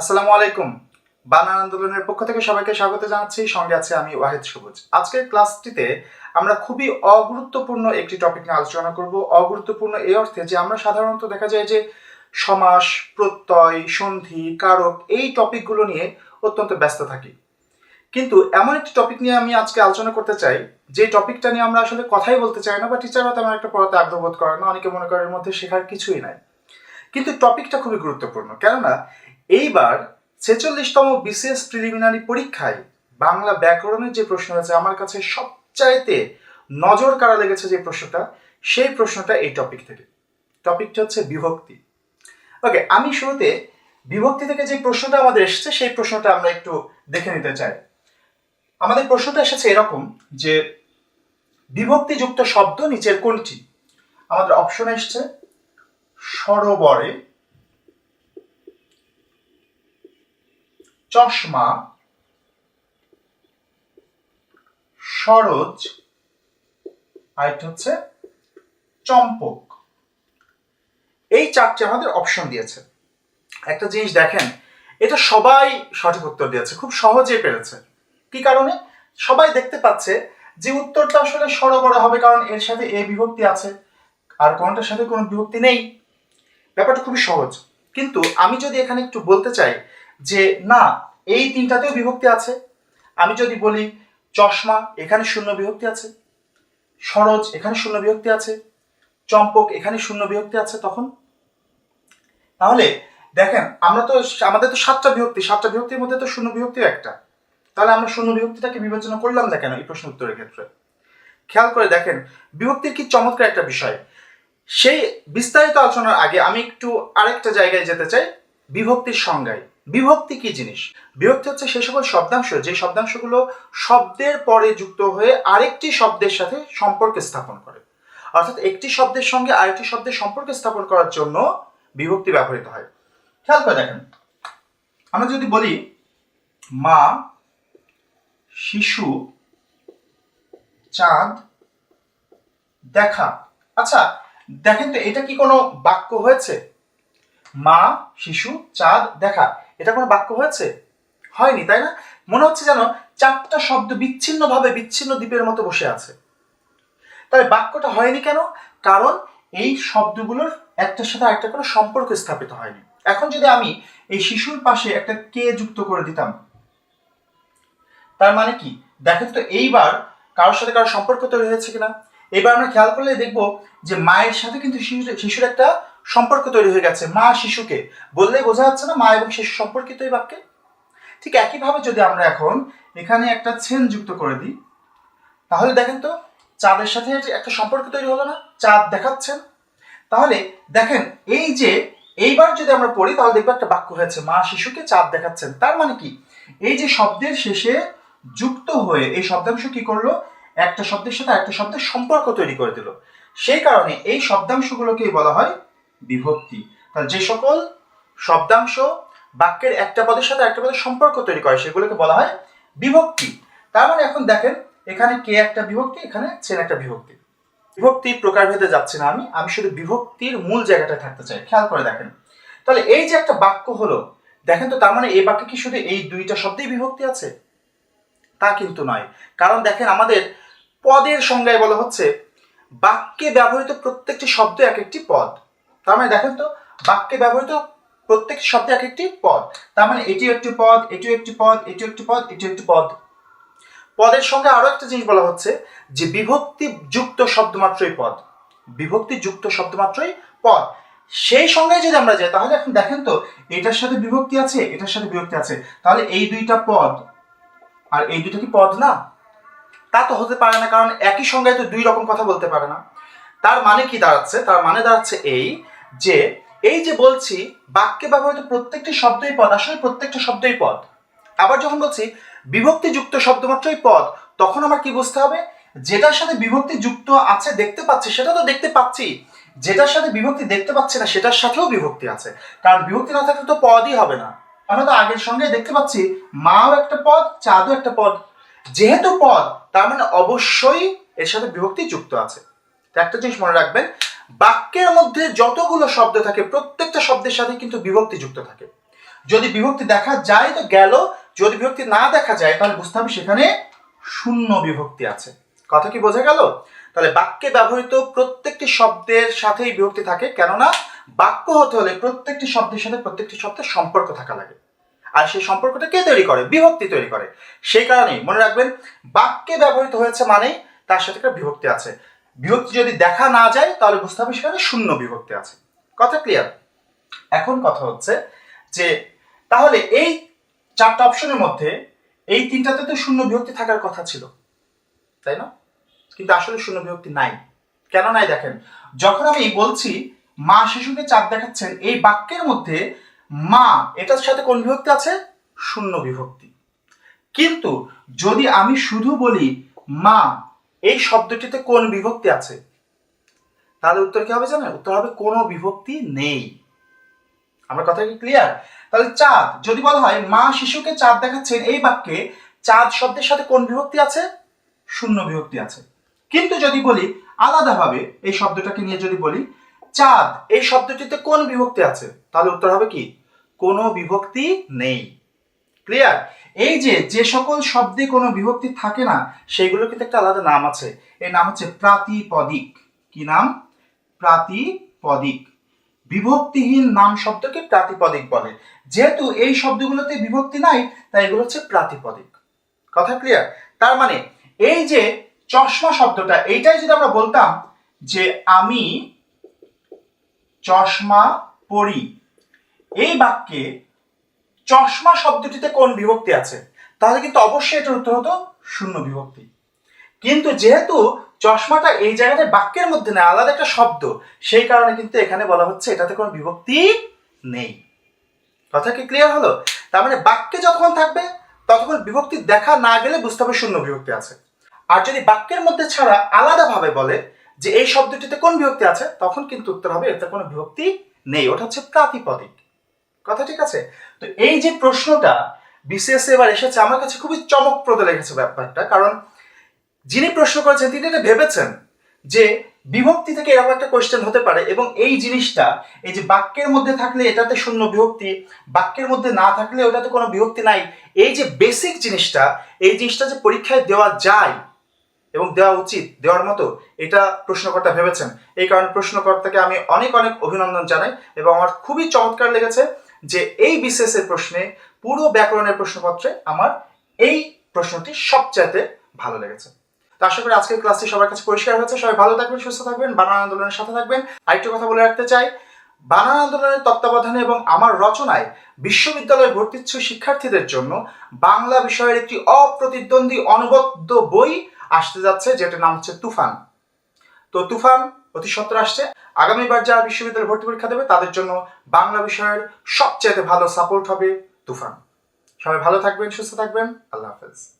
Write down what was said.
আসসালামু আলাইকুম। বানান আন্দোলনের পক্ষ থেকে সবাইকে স্বাগত জানাচ্ছি। সঙ্গে আছে আমি ওয়াহিদ সবুজ। আজকের ক্লাসটিতে আমরা খুবই অগুরুত্বপূর্ণ একটি টপিক নিয়ে আলোচনা করব। অগুরুত্বপূর্ণ এই অর্থে যে আমরা সাধারণত দেখা যায় যে সমাস, প্রত্যয়, সন্ধি, কারক এই টপিকগুলো নিয়ে অত্যন্ত ব্যস্ত থাকি। কিন্তু এমন একটি টপিক নিয়ে আমি আজকে আলোচনা করতে চাই, যে টপিকটা নিয়ে আমরা আসলে কথাই বলতে চাই না, বা টিচাররা তেমন একটা পড়াতে আগ্রহ বোধ করে না, অনেকে মনে করে এর মধ্যে শেখার কিছুই নাই। কিন্তু টপিকটা খুবই গুরুত্বপূর্ণ। কেননা এইবার ছেচল্লিশতম বিসিএস প্রিলিমিনারি পরীক্ষায় বাংলা ব্যাকরণের যে প্রশ্ন আছে, আমার কাছে সবচাইতে নজর কাড়া লেগেছে যে প্রশ্নটা, সেই প্রশ্নটা এই টপিক থেকে। টপিকটা হচ্ছে বিভক্তি। ওকে আমি শুরুতে বিভক্তি থেকে যে প্রশ্নটা আমাদের এসেছে, সেই প্রশ্নটা আমরা একটু দেখে নিতে চাই। আমাদের প্রশ্নটা এসেছে এরকম যে, বিভক্তিযুক্ত শব্দ নিচের কোনটি? আমাদের অপশন এসছে সরোবরে চশমা, সরোজ আরেকটা হচ্ছে চম্পক। এই চারটি আমাদের অপশন দিয়েছে। একটা জিনিস দেখেন, এটা সবাই সঠিক উত্তর দিয়েছে, খুব সহজে পেরেছে। কি কারণে? সবাই দেখতে পাচ্ছে যে উত্তরটা আসলে সরবরাহ হবে, কারণ এর সাথে এ বিভক্তি আছে, আর কোনটার সাথে কোনো বিভক্তি নেই। ব্যাপারটা খুবই সহজ। কিন্তু আমি যদি এখানে একটু বলতে চাই যে, না, এই তিনটাতেও বিভক্তি আছে। আমি যদি বলি, চশমা, এখানে শূন্য বিভক্তি আছে। সরোজ, এখানে শূন্য বিভক্তি আছে। চম্পক, এখানে শূন্য বিভক্তি আছে। তখন? তাহলে, দেখেন, আমরা তো আমাদের তো সাতটা বিভক্তি, সাতটা বিভক্তির মধ্যে তো শূন্য বিভক্তি একটা। তাহলে আমরা শূন্য বিভক্তিটাকে বিবেচনা করলাম না কেন এই প্রশ্ন উত্তরের ক্ষেত্রে? খেয়াল করে দেখেন, বিভক্তির কি চমৎকার একটা বিষয়। সেই বিস্তারিত আলোচনার আগে আমি একটু আরেকটা জায়গায় যেতে চাই, বিভক্তির সংজ্ঞায়। বিভক্তি কি জিনিস? বিভক্তি হচ্ছে সে সকল শব্দাংশ, যে শব্দাংশগুলো শব্দের পরে যুক্ত হয়ে আরেকটি শব্দের সাথে সম্পর্ক স্থাপন করে। অর্থাৎ একটি শব্দের সঙ্গে আরেকটি শব্দের সম্পর্ক স্থাপন করার জন্য বিভক্তি ব্যবহৃত হয়। খেয়াল করে দেখেন। আমরা যদি বলি, মা, শিশু, চাঁদ, দেখা। আচ্ছা দেখেন তো এটা কি কোনো বাক্য হয়েছে? মা, শিশু, চাঁদ, দেখা। এটা কোনো বাক্য হয়েছে? হয়নি, তাই না? মনে হচ্ছে যেন চারটা শব্দ বিচ্ছিন্নভাবে বিচ্ছিন্ন দ্বীপের মতো বসে আছে। তবে বাক্যটা হয়নি কেন? কারণ এই শব্দগুলোর একটার সাথে আরেকটা কোনো সম্পর্ক স্থাপিত হয়নি। এখন যদি আমি এই শিশুর পাশে একটা কে যুক্ত করে দিতাম, তার মানে কি? দেখেন তো, এইবার কারোর সাথে কারোর সম্পর্ক তৈরি হয়েছে কিনা? এবার আমরা খেয়াল করলে দেখব যে মায়ের সাথে কিন্তু শিশু শিশুর একটা সম্পর্ক তৈরি হয়ে গেছে মা শিশুকে। বললেই বোঝা যাচ্ছে না মা এবং শিশু সম্পর্কিত এই বাক্যে। ঠিক একইভাবে যদি আমরা এখন এখানে একটা ছেন যুক্ত করে দিই, তাহলে দেখেন তো, চাঁদের সাথে একটা সম্পর্ক তৈরি হলো না, চাঁদ দেখাচ্ছেন। তাহলে দেখেন, এই যে এইবার যদি আমরা পড়ি, তাহলে দেখব একটা বাক্য হয়েছে, মা শিশুকে চাঁদ দেখাচ্ছেন। তার মানে কি? এই যে শব্দের শেষে যুক্ত হয়ে এই শব্দাংশ কি করল? একটা শব্দের সাথে একটা শব্দের সম্পর্ক তৈরি করে দিল। সেই কারণে এই শব্দাংশগুলোকেই বলা হয় বিভক্তি। তাহলে যে সকল শব্দাংশ বাক্যের একটা পদের সাথে একটা পদের সম্পর্ক তৈরি করে, সেগুলোকে বলা হয় বিভক্তি। তার মানে এখন দেখেন, এখানে কে একটা বিভক্তি, এখানে ছেন একটা বিভক্তি। বিভক্তি প্রকারভেদে যাচ্ছে না আমি আমি শুধু বিভক্তির মূল জায়গাটা থাকতে চাই, খেয়াল করে দেখেন। তাহলে এই যে একটা বাক্য হলো, দেখেন তো তার মানে এই বাক্যে কি শুধু এই দুইটা শব্দেই বিভক্তি আছে? তা কিন্তু নয়। কারণ দেখেন আমাদের পদের সংজ্ঞায় বলা হচ্ছে, বাক্যে ব্যবহৃত প্রত্যেকটি শব্দ এক একটি পদ। তার মানে দেখেন তো, বাক্যে ব্যবহৃত প্রত্যেক শব্দে এক একটি পদ। তার মানে এটিও একটি পদ, এটিও একটি পদ, এটিও একটি পদ, এটিও একটি পদ। পদের সঙ্গে আরও একটা জিনিস বলা হচ্ছে যে বিভক্তি যুক্ত শব্দ মাত্রই পদ। বিভক্তি যুক্ত শব্দ মাত্রই পদ। সেই সঙ্গে যদি আমরা যাই, তাহলে এখন দেখেন তো, এটার সাথে বিভক্তি আছে, এটার সাথে বিভক্তি আছে। তাহলে এই দুইটা পদ, আর এই দুইটা কি পদ না? তা তো হতে পারে না, কারণ একই সঙ্গে তো দুই রকম কথা বলতে পারে না। তার মানে কি দাঁড়াচ্ছে? তার মানে দাঁড়াচ্ছে এই যে এই যে বলছি, বাক্যে ব্যবহৃত প্রত্যেকটি শব্দই পদ, আসলে প্রত্যেকটা শব্দই পদ। আবার যখন বলছি বিভক্তি যুক্ত শব্দ মাত্রই পদ, তখন আমার কি বুঝতে হবে? যেটার সাথে বিভক্তি যুক্ত আছে দেখতে পাচ্ছি, সেটা তো দেখতে পাচ্ছি। যেটার সাথে বিভক্তি দেখতে পাচ্ছি না, সেটার সাথেও বিভক্তি আছে। কারণ বিভক্তি না থাকলে তো পদই হবে না। আমরা তো আগের সঙ্গে দেখতে পাচ্ছি, মাও একটা পদ, চাঁদও একটা পদ। যেহেতু পদ, তার মানে অবশ্যই এর সাথে বিভক্তি যুক্ত আছে একটা জিনিস মনে রাখবেন বাক্যের মধ্যে যতগুলো শব্দ থাকে, প্রত্যেকটা শব্দের সাথে কিন্তু বিভক্তি যুক্ত থাকে। যদি বিভক্তি দেখা যায় তো গেল, যদি বিভক্তি না দেখা যায় তাহলে বুঝতে হবে সেখানে শূন্য বিভক্তি আছে। কথা কি বোঝা গেল? তাহলে বাক্যে ব্যবহৃত প্রত্যেকটি শব্দের সাথেই বিভক্তি থাকে, কেননা বাক্য হতে হলে প্রত্যেকটি শব্দের সাথে প্রত্যেকটি শব্দের সম্পর্ক থাকা লাগে। আর সেই সম্পর্কটা কে তৈরি করে? বিভক্তি তৈরি করে। সেই কারণেই মনে রাখবেন, বাক্যে ব্যবহৃত হয়েছে মানেই তার সাথে একটা বিভক্তি আছে। বিভক্তি যদি দেখা না যায়, তাহলে বুঝতে হবে সেখানে শূন্য বিভক্তি আছে। কথা ক্লিয়ার এখন কথা হচ্ছে যে, তাহলে এই চারটা অপশনের মধ্যে এই তিনটাতে তো শূন্য বিভক্তি থাকার কথা ছিল, তাই না? কিন্তু আসলে শূন্য বিভক্তি নাই। কেন নাই দেখেন? যখন আমি বলছি মা শিশুকে চাঁদ দেখাচ্ছেন, এই বাক্যের মধ্যে মা, এটার সাথে কোন বিভক্তি আছে? শূন্য বিভক্তি। কিন্তু যদি আমি শুধু বলি মা এই শব্দটিতে কোন বিভক্তি আছে? তাহলে উত্তর কি হবে জানেন? উত্তর হবে কোনো বিভক্তি নেই। আমার কথা কি ক্লিয়ার তাহলে চাঁদ, যদি বলা হয় মা শিশুকে চাঁদ দেখাচ্ছেন, এই বাক্যে চাঁদ শব্দের সাথে কোন বিভক্তি আছে? শূন্য বিভক্তি আছে। কিন্তু যদি বলি আলাদাভাবে এই শব্দটাকে নিয়ে যদি বলি, চাঁদ, এই শব্দটিতে কোন বিভক্তি আছে? তাহলে উত্তর হবে কি? কোনো বিভক্তি নেই। ক্লিয়ার এই যে যে সকল শব্দে কোনো বিভক্তি থাকে না সেগুলো কিন্তু একটা আলাদা নাম আছে। এর নাম হচ্ছে প্রাতিপদিক। কি নাম? প্রাতিপদিক। বিভক্তিহীন নাম শব্দকে প্রাতিপদিক বলে। যেহেতু এই শব্দগুলোতে বিভক্তি নাই, তাই এগুলো হচ্ছে প্রাতিপদিক। কথা ক্লিয়ার তার মানে এই যে চশমা শব্দটা, এইটাই যদি আমরা বলতাম যে আমি চশমা পড়ি এই বাক্যে চশমা শব্দটিতে কোন বিভক্তি আছে? তাহলে কিন্তু অবশ্যই এটার উত্তর হতো শূন্য বিভক্তি। কিন্তু যেহেতু চশমাটা এই জায়গাতে বাক্যের মধ্যে না, আলাদা একটা শব্দ, সেই কারণে কিন্তু এখানে বলা হচ্ছে এটাতে কোনো বিভক্তি নেই। কথা কি ক্লিয়ার হলো? তার মানে বাক্যে যতক্ষণ থাকবে, ততক্ষণ বিভক্তি দেখা না গেলে বুঝতে হবে শূন্য বিভক্তি আছে। আর যদি বাক্যের মধ্যে ছাড়া আলাদাভাবে বলে যে এই শব্দটিতে কোন বিভক্তি আছে, তখন কিন্তু উত্তর হবে এতে কোনো বিভক্তি নেই। ওটা হচ্ছে প্রাতিপদিক। কথা ঠিক আছে? তো এই যে প্রশ্নটা বিসিএস এবার এসেছে, আমার কাছে খুবই চমকপ্রদ লেগেছে ব্যাপারটা। কারণ যিনি প্রশ্ন করেছেন, তিনি এটা ভেবেছেন যে বিভক্তি থেকে এরকম একটা কোয়েশ্চেন হতে পারে এবং এই জিনিসটা, এই যে বাক্যের মধ্যে থাকলে এটাতে শূন্য বিভক্তি, বাক্যের মধ্যে না থাকলে ওটাতে কোনো বিভক্তি নাই, এই যে বেসিক জিনিসটা, এই জিনিসটা যে পরীক্ষায় দেওয়া যায় এবং দেওয়া উচিত, দেওয়ার মতো, এটা প্রশ্নকর্তা ভেবেছেন। এই কারণে প্রশ্নকর্তাকে আমি অনেক অনেক অভিনন্দন জানাই এবং আমার খুবই চমৎকার লেগেছে। যে এই এর প্রশ্নে পুরো ব্যাকরণের প্রশ্নপত্রে আমার এই প্রশ্নটি সবচাইতে ভালো লেগেছে। তো আশা করি আজকের ক্লাসটি সবার কাছে পরিষ্কার হয়েছে। সবাই ভালো থাকবেন, সুস্থ থাকবেন, বানান আন্দোলনের সাথে থাকবেন। আরেকটু কথা বলে রাখতে চাই, বানান আন্দোলনের তত্ত্বাবধানে এবং আমার রচনায় বিশ্ববিদ্যালয়ে ভর্তিচ্ছু শিক্ষার্থীদের জন্য বাংলা বিষয়ের একটি অপ্রতিদ্বন্দ্বী অনবদ্য বই আসতে যাচ্ছে, যেটার নাম হচ্ছে তুফান। তো তুফান অতি সত্তর আসছে। আগামীবার যারা বিশ্ববিদ্যালয়ে ভর্তি পরীক্ষা দেবে, তাদের জন্য বাংলা বিষয়ের সবচেয়ে ভালো সাপোর্ট হবে তুফান। সবাই ভালো থাকবেন, সুস্থ থাকবেন, আল্লাহ হাফেজ।